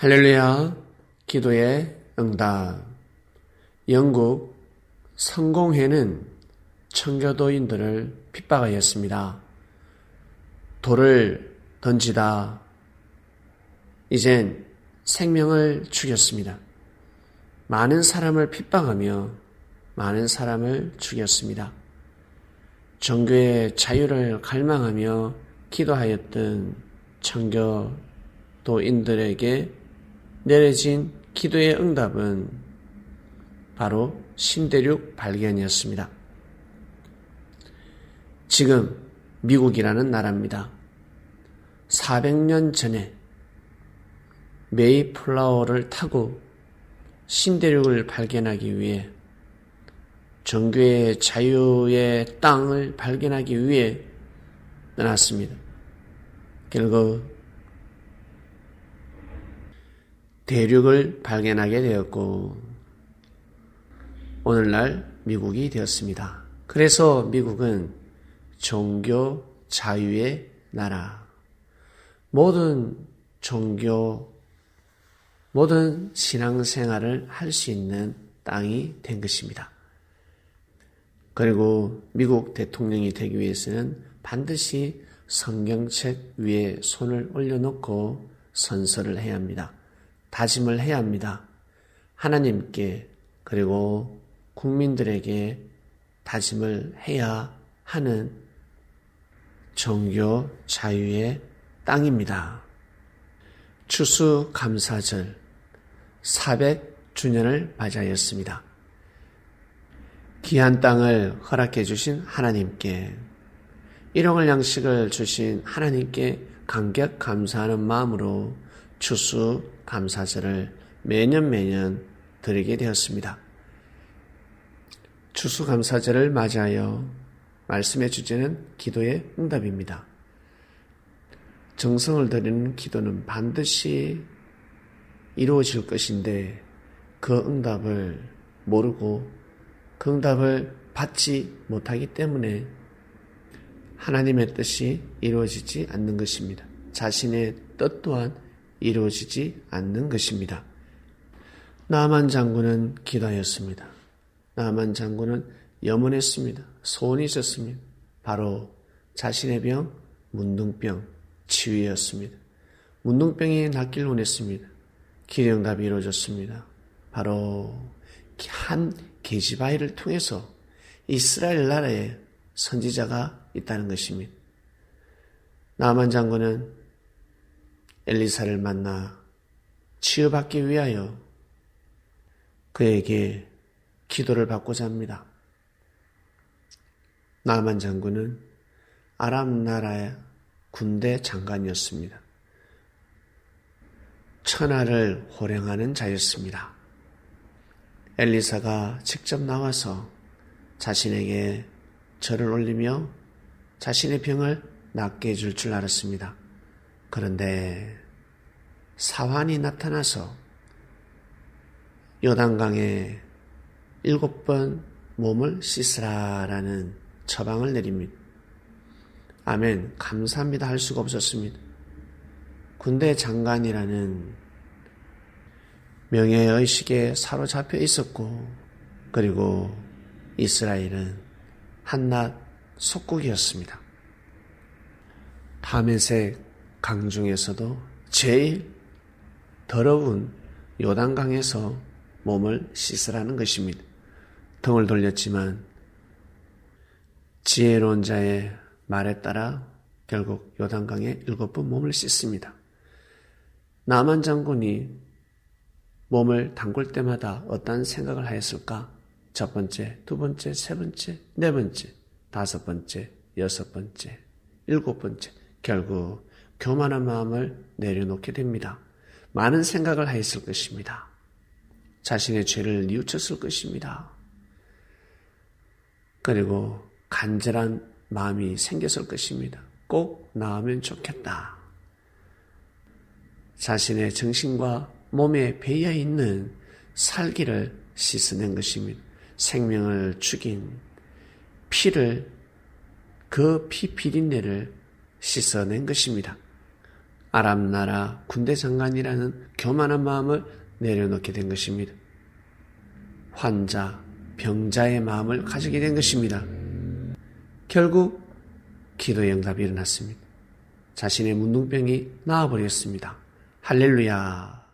할렐루야, 기도의 응답. 영국 성공회는 청교도인들을 핍박하였습니다. 돌을 던지다. 이젠 생명을 죽였습니다. 많은 사람을 핍박하며 많은 사람을 죽였습니다. 종교의 자유를 갈망하며 기도하였던 청교도인들에게 내려진 기도의 응답은 바로 신대륙 발견이었습니다. 지금 미국이라는 나라입니다. 400년 전에 메이플라워를 타고 신대륙을 발견하기 위해 정교의 자유의 땅을 발견하기 위해 떠났습니다. 결국 대륙을 발견하게 되었고 오늘날 미국이 되었습니다. 그래서 미국은 종교 자유의 나라. 모든 종교, 모든 신앙생활을 할 수 있는 땅이 된 것입니다. 그리고 미국 대통령이 되기 위해서는 반드시 성경책 위에 손을 올려놓고 선서를 해야 합니다. 다짐을 해야 합니다. 하나님께 그리고 국민들에게 다짐을 해야 하는 종교 자유의 땅입니다. 추수 감사절 400주년을 맞이하였습니다. 귀한 땅을 허락해 주신 하나님께 일용할 양식을 주신 하나님께 감격 감사하는 마음으로 추수 감사절을 매년 매년 드리게 되었습니다. 추수 감사절을 맞이하여 말씀의 주제는 기도의 응답입니다. 정성을 들이는 기도는 반드시 이루어질 것인데 그 응답을 모르고 그 응답을 받지 못하기 때문에 하나님의 뜻이 이루어지지 않는 것입니다. 자신의 뜻 또한 이루어지지 않는 것입니다. 나만 장군은 기도하였습니다. 나만 장군은 염원했습니다. 소원이 있었습니다. 바로 자신의 병, 문둥병 치유였습니다. 문둥병이 낫길 원했습니다. 기령답이 이루어졌습니다. 바로 한 계시바이를 통해서 이스라엘 나라에 선지자가 있다는 것입니다. 나만 장군은 엘리사를 만나 치유받기 위하여 그에게 기도를 받고자 합니다. 나만 장군은 아람 나라의 군대 장관이었습니다. 천하를 호령하는 자였습니다. 엘리사가 직접 나와서 자신에게 절을 올리며 자신의 병을 낫게 해줄 줄 알았습니다. 그런데 사환이 나타나서 요단강에 일곱 번 몸을 씻으라라는 처방을 내립니다. 아멘. 감사합니다. 할 수가 없었습니다. 군대 장관이라는 명예의식에 사로잡혀 있었고, 그리고 이스라엘은 한낱 속국이었습니다. 다메색 강 중에서도 제일 더러운 요단강에서 몸을 씻으라는 것입니다. 등을 돌렸지만 지혜로운 자의 말에 따라 결국 요단강에 일곱 번 몸을 씻습니다. 나만 장군이 몸을 담글 때마다 어떤 생각을 하였을까? 첫 번째, 두 번째, 세 번째, 네 번째, 다섯 번째, 여섯 번째, 일곱 번째, 결국 교만한 마음을 내려놓게 됩니다. 많은 생각을 하였을 것입니다. 자신의 죄를 뉘우쳤을 것입니다. 그리고 간절한 마음이 생겼을 것입니다. 꼭 나으면 좋겠다. 자신의 정신과 몸에 배어 있는 살기를 씻어낸 것입니다. 생명을 죽인 피를 그 피 비린내를 씻어낸 것입니다. 아람 나라 군대 장관이라는 교만한 마음을 내려놓게 된 것입니다. 환자, 병자의 마음을 가지게 된 것입니다. 결국 기도의 응답이 일어났습니다. 자신의 문둥병이 나아버렸습니다. 할렐루야.